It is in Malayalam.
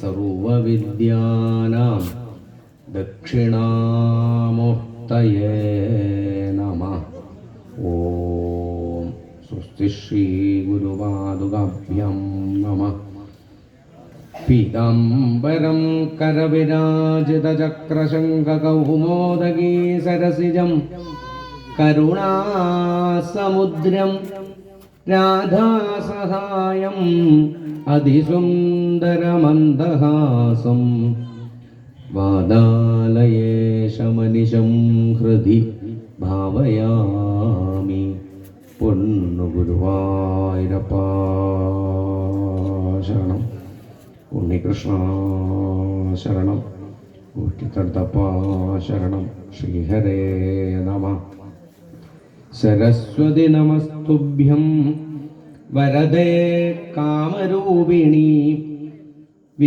സർവവിദ്യാനാം ദക്ഷിണാമുക്തയേ നമ. ഓം സ്വസ്തി ശ്രീ ഗുരുപാദുകാഭ്യം നമ. പീതാംബരം കരവിരാജിതചക്രശങ്കകൗമോദഗീ സരസിജം. കരുണാസമുദ്രം രാധാസഹായം. അതിസുന്ദരമന്ദഹാസം. വാദാലയേശമനിശം ഹൃദി ഭാവയാമി. പൊന്നുഗുരുവായൂരപ്പാ ശരണം ഉണ്ണികൃഷ്ണ ശരണം ഊറ്റിത്തടുത്തപ്പാശരണം. ശ്രീഹരേ നമ. സരസ്വതി നമസ്തുഭ്യം. വരദേ കാമരൂപിണി